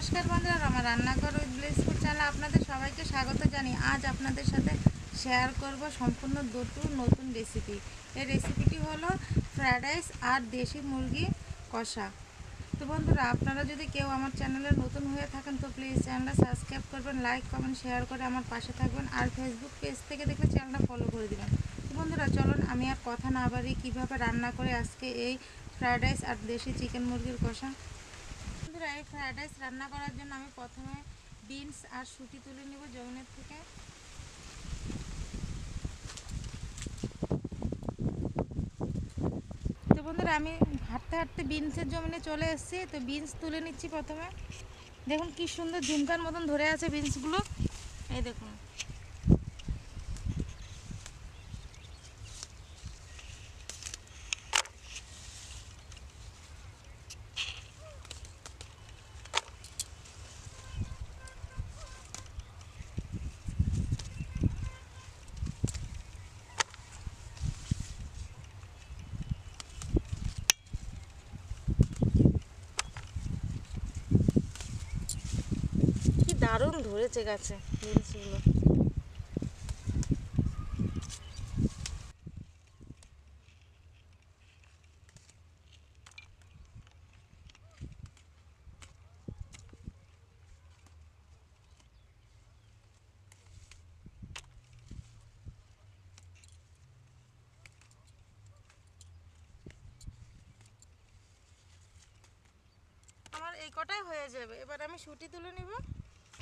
নমস্কার বন্ধুরা, আমার রান্নাঘর উইথ ব্লেসপুর চ্যানেলে আপনাদের সবাইকে স্বাগত জানি আজ আপনাদের সাথে শেয়ার করব সম্পূর্ণ দুটো নতুন রেসিপি এই রেসিপিটি হলো ফ্রায়েড রাইস আর দেশি মুরগি কষা। তো বন্ধুরা, আপনারা যদি কেউ আমার চ্যানেলে নতুন হয়ে থাকেন, তো প্লিজ চ্যানেলটা সাবস্ক্রাইব করবেন লাইক কমেন্ট শেয়ার করে আমার পাশে থাকবেন আর ফেসবুক পেজ থেকে দেখলে চ্যানেলটা ফলো করে দেবেন। তো বন্ধুরা, চলুন আমি আর কথা না বাড়ি কীভাবে রান্না করে আজকে এই ফ্রায়েড রাইস আর দেশি চিকেন মুরগির কষা বন্ধুরা, এই ফ্রায়েড রাইস রান্না করার জন্য আমি প্রথমে বিনস আর সুটি তুলে নেব জমিনের থেকে। তো বন্ধুরা, আমি হাঁটতে হাঁটতে বিনসের জমিনে চলে এসেছি। তো বিনস তুলে নিচ্ছি প্রথমে। দেখুন কি সুন্দর ঝুমকার মতন ধরে আছে বিনসগুলো এই দেখুন কি দারুণ ধরেছে গাছে বিনসগুলো আমার এই কটাই হয়ে যাবে। এবার আমি সুটি তুলে নিব।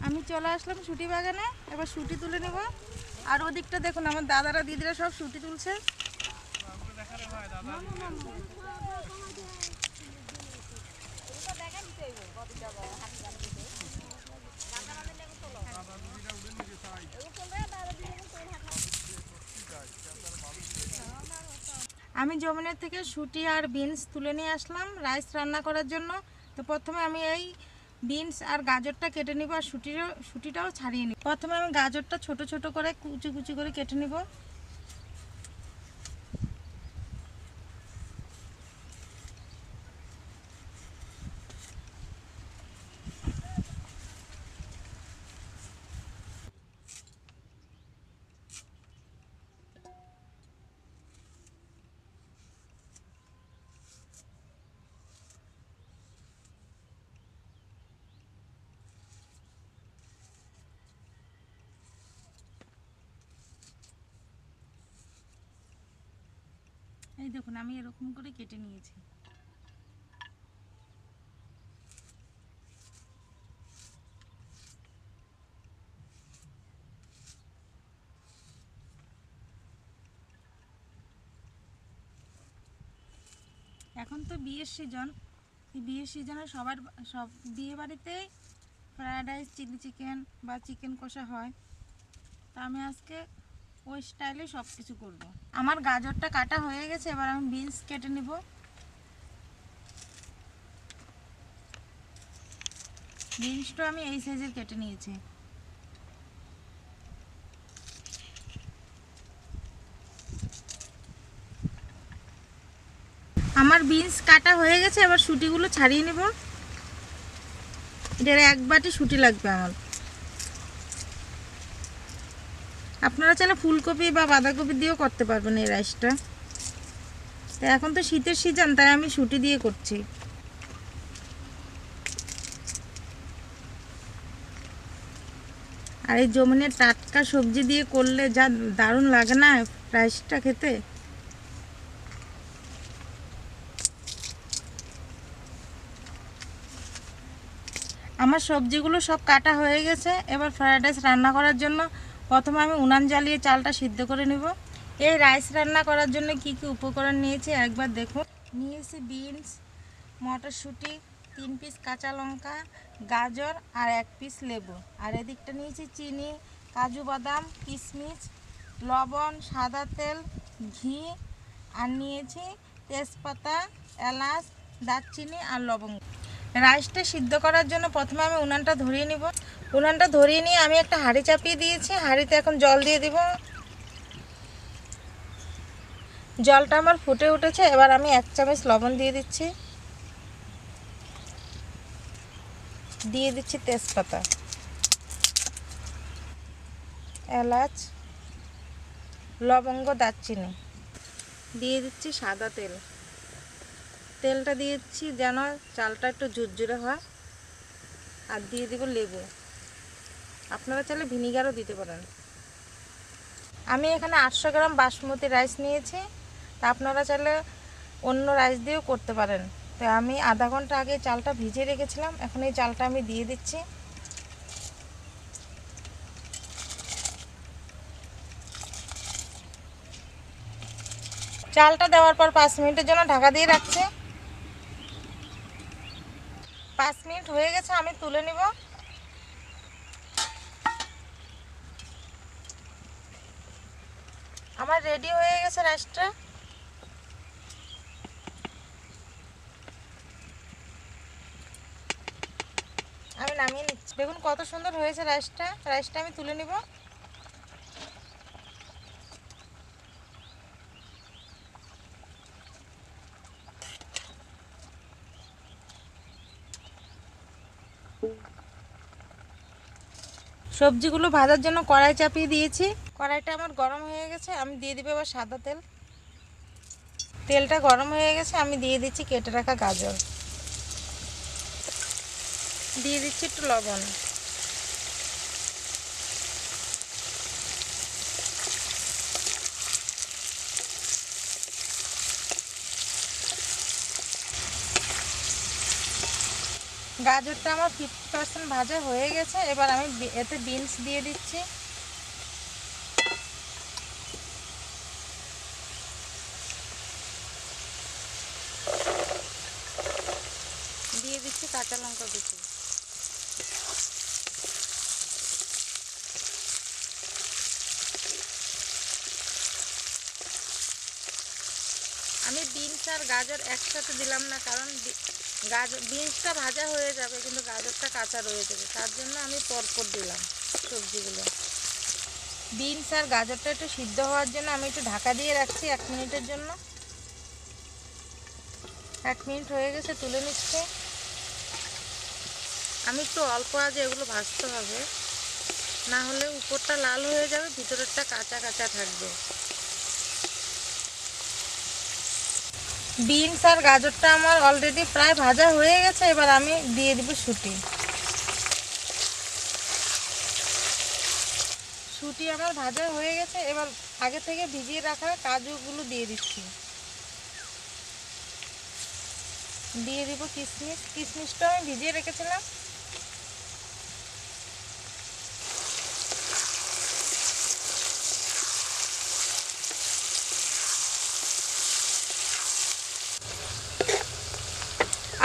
আমি চলে আসলাম সুটি বাগানে, এবার সুটি তুলে নেব। আর ওদিকটা দেখুন, আমার দাদারা, দিদিরা সব সুটি তুলছে। আমি জমিনের থেকে সুটি আর বিনস তুলে নিয়ে আসলাম, রাইস রান্না করার জন্য। তো প্রথমে আমি এই বিনস আর গাজরটা কেটে নিব আর সুটিরও সুটিটাও ছাড়িয়ে নিব। প্রথমে আমি গাজরটা ছোট ছোট করে কুচি কুচি করে কেটে নিব। এই দেখুন, আমি এরকম করে কেটে নিয়েছি। এখন তো বিয়ের সিজন বিয়ের সিজনে সবার সব বিয়ে বাড়িতেই ফ্রায়েড রাইস চিলি চিকেন বা চিকেন কষা হয়। তা আমি আজকে ওই স্টাইলে সব কিছু করব। আমার গাজরটা কাটা হয়ে গেছে, এবার আমি বিনস কেটে নিব। বিনসটা আমি এই সাইজের কেটে নিয়েছি। আমার বিনস কাটা হয়ে গেছে, এবার সুটিগুলো ছাড়িয়ে নেব। এটার এক বাটি সুটি লাগবে আমার। আপনারা চাইলে ফুলকপি বা বাঁধাকপি দিয়েও করতে পারবেন এই রাইসটা। তো এখন তো শীতের সিজন, তাই আমি সুটি দিয়ে করছি। আর এই জমিনের টাটকা সবজি দিয়ে করলে যা দারুণ লাগে না রাইসটা খেতে? আমার সবজিগুলো সব কাটা হয়ে গেছে, এবার ফ্রায়েড রাইস রান্না করার জন্য প্রথমে আমি উনান জ্বালিয়ে চালটা সিদ্ধ করে নেব। এই রাইস রান্না করার জন্য কি কি উপকরণ নিয়েছি একবার দেখুন। নিয়েছি বিনস, মটরশুঁটি, তিন পিস কাঁচা লঙ্কা, গাজর আর এক পিস লেবু। আর এদিকটা নিয়েছি চিনি, কাজু বাদাম কিশমিশ লবণ, সাদা তেল, ঘি। আর নিয়েছি তেজপাতা, এলাচ, দারচিনি আর লবঙ্গ। রাইসটা সিদ্ধ করার জন্য প্রথমে আমি উনানটা ধরিয়ে নিব। উনানটা ধরিয়ে নিয়ে আমি একটা হাঁড়ি চাপিয়ে দিয়েছি। হাঁড়িতে এখন জল দিয়ে দিব। জলটা আমার ফুটে উঠেছে। এবার আমি এক চামচ লবণ দিয়ে দিচ্ছি। দিয়ে দিচ্ছি তেজপাতা। এলাচ, লবঙ্গ, দারচিনি। দিয়ে দিচ্ছি সাদা তেল। তেলটা দিয়েছি, যেন চালটা একটু ঝুরঝুরে হয়। আর দিয়ে দেবো লেবু। আপনারা চাইলে ভিনিগারও দিতে পারেন। আমি এখানে আটশো গ্রাম বাসমতি রাইস নিয়েছি। তা আপনারা চাইলে অন্য রাইস দিয়েও করতে পারেন। তো আমি আধা ঘণ্টা আগে চালটা ভিজিয়ে রেখেছিলাম। এখন এই চালটা আমি দিয়ে দিচ্ছি। চালটা দেওয়ার পর পাঁচ মিনিটের জন্য ঢাকা দিয়ে রাখছি। পাঁচ মিনিট হয়ে গেছে, আমি তুলে নিব। আমার রেডি হয়ে গেছে রাইসটা। আমি নামিয়ে নিচ্ছি। দেখুন কত সুন্দর হয়েছে রাইসটা। রাইসটা আমি তুলে নিব। সবজিগুলো ভাজার জন্য কড়াই চাপিয়ে দিয়েছি। কড়াইটা আমার গরম হয়ে গেছে, আমি দিয়ে দিবে এবার সাদা তেল। তেলটা গরম হয়ে গেছে, আমি দিয়ে দিচ্ছি কেটে রাখা গাজর। দিয়ে দিচ্ছি একটু লবণ। গাজরটা আমার ফিফটি পার্সেন্ট ভাজা হয়ে গেছে। এবার আমি এতে বিনস দিয়ে দিচ্ছি। দিয়ে দিচ্ছি কাঁচা লঙ্কা কুচি। আমি বিনস আর গাজর একসাথে দিলাম না, কারণ গাজর বিনসটা ভাজা হয়ে যাবে, কিন্তু গাজরটা কাঁচা রয়ে যাবে। তার জন্য আমি পরপর দিলাম সবজিগুলো। বিনস আর গাজরটা একটু সিদ্ধ হওয়ার জন্য আমি একটু ঢাকা দিয়ে রাখছি এক মিনিটের জন্য। এক মিনিট হয়ে গেছে, তুলে নিচ্ছে। আমি একটু অল্প আজে এগুলো ভাজতে হবে। না হলে উপরটা লাল হয়ে যাবে, ভিতরেরটা কাঁচা কাঁচা থাকবে। বিনস আর গাজরটা আমার অলরেডি প্রায় ভাজা হয়ে গেছে, এবার আমি দিয়ে দিব শুটি। শুটি আমার ভাজা হয়ে গেছে, এবার আগে থেকে ভিজিয়ে রাখা কাজুগুলো দিয়ে দিচ্ছি। দিয়ে দিব কিশমিশ, কিশমিশটা আমি ভিজিয়ে রেখেছিলাম।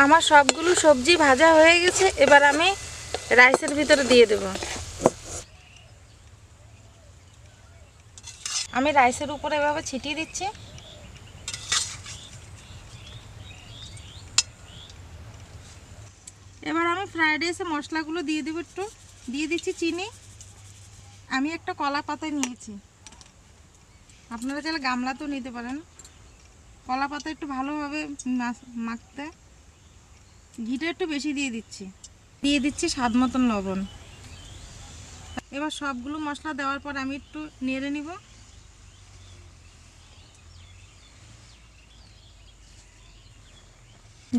আমার সবগুলো সবজি ভাজা হয়ে গেছে, এবার আমি রাইসের ভিতরে দিয়ে দেব। আমি রাইসের উপরে এভাবে ছিটিয়ে দিচ্ছি। এবার আমি ফ্রাইড রাইসে মশলাগুলো দিয়ে দেবো একটু। দিয়ে দিচ্ছি চিনি। আমি একটা কলা পাতায় নিয়েছি। আপনারা চাইলে গামলাতেও নিতে পারেন। কলা পাতা একটু ভালোভাবে মাখতে। ঘিটা একটু বেশি দিয়ে দিচ্ছি। দিয়ে দিচ্ছি স্বাদ মতন লবণ। এবার সবগুলো মশলা দেওয়ার পর আমি একটু নেড়ে নিব।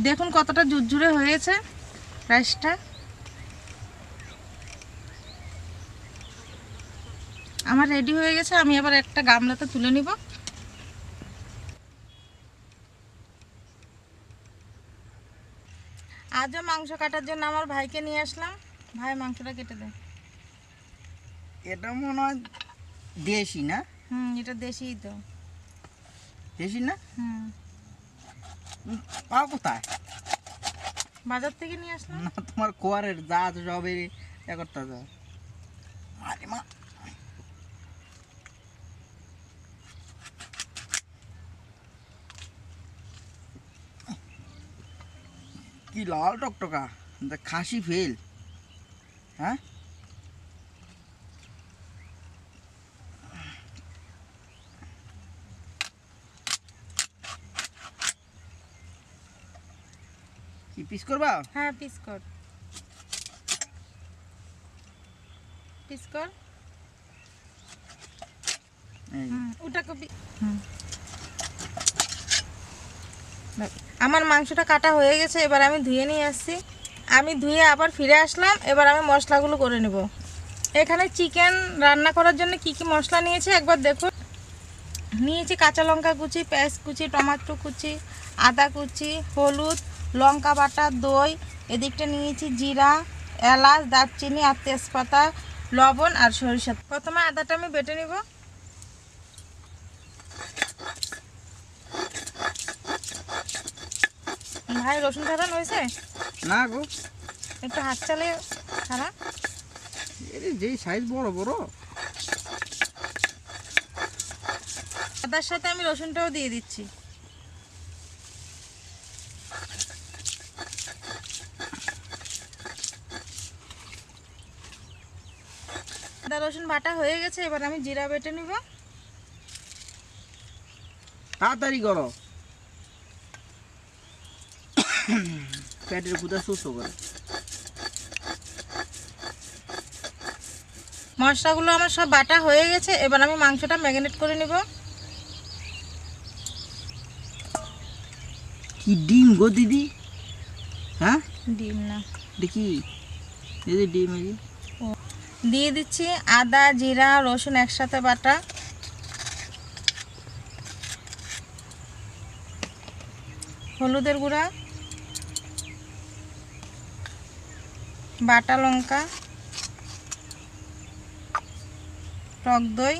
দেখুন কতটা ঝুরঝুরে হয়েছে রাইসটা। আমার রেডি হয়ে গেছে, আমি আবার একটা গামলাতে তুলে নিব। মাংস কাটার জন্য আমার ভাইকে নিয়ে আসলাম। ভাই মাংসটা কেটে দেয় এটা মনে হয় দেশি না? হুম এটা দেশিই তো। দেশি না? হুম। পাও কোথায়? বাজার থেকে নিয়ে আসলাম। না তোমার কোয়ারের জাত সবের এ করতে যাও আরে মা কি লাল টকটকা দা খাসি ফেল হ্যাঁ কি পিস করবা হ্যাঁ পিস কর পিস কর এই হুম, ওটা কপি হুম। আমার মাংসটা কাটা হয়ে গেছে, এবার আমি ধুয়ে নিয়ে আসছি। আমি ধুয়ে আবার ফিরে আসলাম, এবার আমি মশলাগুলো করে নেব। এখানে চিকেন রান্না করার জন্য কি কি মশলা নিয়েছি একবার দেখুন। নিয়েছি কাঁচা লঙ্কা কুচি, পেঁয়াজ কুচি, টমাটো কুচি, আদা কুচি, হলুদ, লঙ্কা বাটা, দই, এদিকটা নিয়েছি জিরা, এলাচ, দারচিনি আর তেজপাতা, লবণ আর সরিষা। প্রথমে আদাটা আমি বেটে নিব। ভাই রসুন ছাড়ান হয়েছে না গো। একটু হাত চালে ছাড়া? যেই সাইজ বড় বড়। আদার সাথে আমি রসুনটাও দিয়ে দিচ্ছি। আদা রসুন বাটা হয়ে গেছে এবার আমি জিরা বেটে নিব। তাড়াতাড়ি করো। পেটের ক্ষুদা সুস্থ করে। মশলাগুলো আমার সব বাটা হয়ে গেছে এবার আমি মাংসটা ম্যারিনেট করে নিব। কি ডিম গো দিদি? হ্যাঁ? ডিম না। দেখি দিদি ডিম এই দিয়ে দিচ্ছি আদা জিরা রসুন একসাথে বাটা। হলুদের গুঁড়া। বাটা লঙ্কা, টক দই,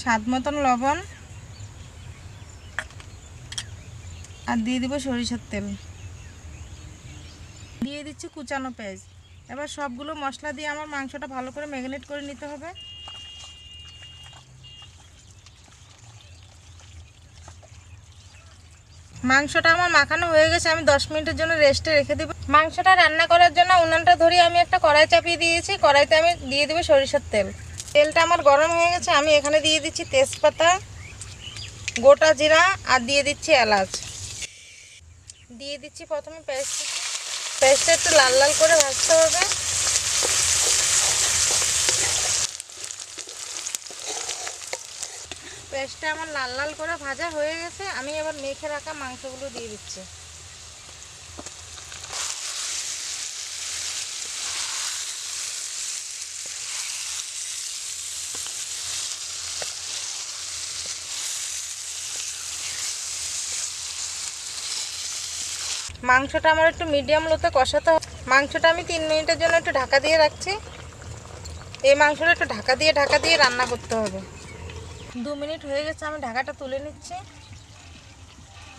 স্বাদ মতন লবণ, আর দিয়ে দিব সরিষার তেল। দিয়ে দিচ্ছি কুচানো পেঁয়াজ। এবার সবগুলো মশলা দিয়ে আমার মাংসটা ভালো করে ম্যারিনেট করে নিতে হবে। মাংসটা আমার মাখানো হয়ে গেছে, আমি দশ মিনিটের জন্য রেস্টে রেখে দেবো। মাংসটা রান্না করার জন্য উনানটা ধরিয়ে আমি একটা কড়াই চাপিয়ে দিয়েছি, কড়াইতে আমি দিয়ে দেবো সরিষার তেল। তেলটা আমার গরম হয়ে গেছে, আমি এখানে দিয়ে দিচ্ছি তেজপাতা, গোটা জিরা আর দিয়ে দিচ্ছি এলাচ। দিয়ে দিচ্ছি প্রথমে পেস্ট, পেস্টটা একটু লাল লাল করে ভাজতে হবে। পেস্টটা আমার লাল লাল করে ভাজা হয়ে গেছে, আমি এবার মেখে রাখা মাংসগুলো দিয়ে দিচ্ছি। মাংসটা আমার একটু মিডিয়াম লোতে কষাতে হবে। মাংসটা আমি তিন মিনিটের জন্য একটু ঢাকা দিয়ে রাখছি। এই মাংসটা একটু ঢাকা দিয়ে ঢাকা দিয়ে রান্না করতে হবে। দু মিনিট হয়ে গেছে, আমি ঢাকাটা তুলে নিচ্ছি।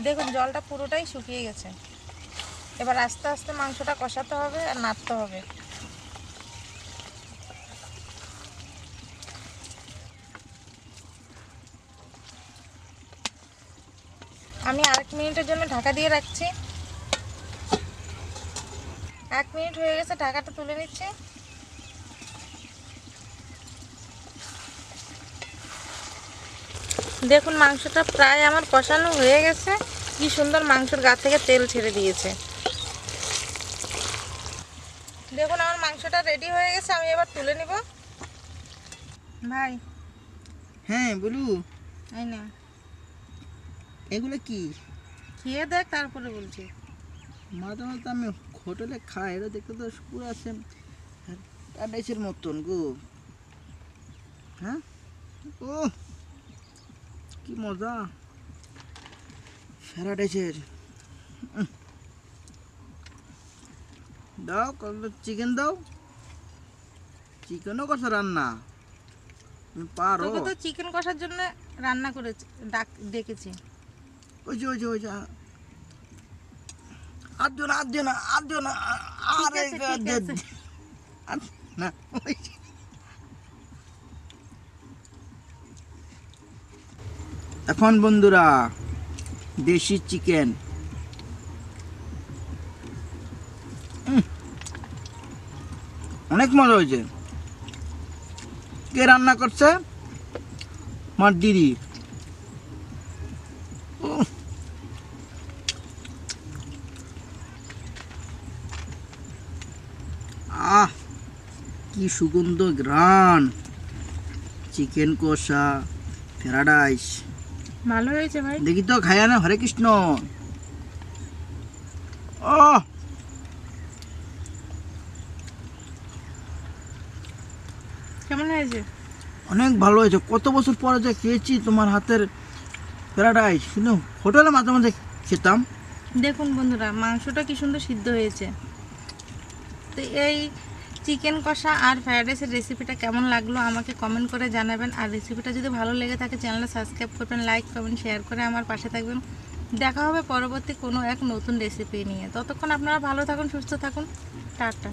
দেখুন, জলটা পুরোটাই শুকিয়ে গেছে। এবার আস্তে আস্তে মাংসটা কষাতে হবে আর নাড়তে হবে। আমি আরেক মিনিটের জন্য ঢাকা দিয়ে রাখছি। এক মিনিট হয়ে গেছে, ঢাকাটা তুলে নিচ্ছি। দেখুন মাংসটা প্রায় আমার কষানো হয়ে গেছে। কি সুন্দর মাংসর গা থেকে তেল ছেড়ে দিয়েছে। দেখুন আমার মাংসটা রেডি হয়ে গেছে আমি এবার তুলে নিব। ভাই। হ্যাঁ বলু। এই না। এগুলো কি? খেয়ে দেখ তারপরে বলছি। মাঝে মাঝে আমি হোটেলে খাই এটা দেখতে তো পুরো আছে মতন গো। হ্যাঁ? ও কি মজা? প্যারাডাইসের উম। দাও চিকেন দাও। চিকেনও কষা রান্না। পারো। তোকে তো চিকেন কষার জন্য রান্না করেছি ডাক ডেকেছি। ওই যে ওই যে ওই যে। আর দিও না আর দিও না আর দিও না। আর না ওই এখন বন্ধুরা, দেশি চিকেন। অনেক মজা হয়েছে। কে রান্না করছে? আমার দিদি। আহ, কি সুগন্ধ গ্রান চিকেন কষা প্যারাডাইস ভালো হয়েছে ভাই। দেখি তো খায়া না হরে কৃষ্ণ। ও! কেমন হয়েছে? অনেক ভালো হয়েছে। কত বছর পরে যে খেয়েছি তোমার হাতের প্যারাডাইস কিন্তু হোটেলে মাঝে মাঝে খেতাম। দেখুন বন্ধুরা মাংসটা কি সুন্দর সিদ্ধ হয়েছে। তো এই চিকেন কষা আর ফ্রায়েড রাইসের রেসিপিটা কেমন লাগল আমাকে কমেন্ট করে জানাবেন। আর রেসিপিটা যদি ভালো লেগে থাকে চ্যানেলটা সাবস্ক্রাইব করবেন লাইক কমেন্ট শেয়ার করে আমার পাশে থাকবেন। দেখা হবে পরবর্তী কোনো এক নতুন রেসিপি নিয়ে। ততক্ষণ আপনারা ভালো থাকুন, সুস্থ থাকুন। টাটা।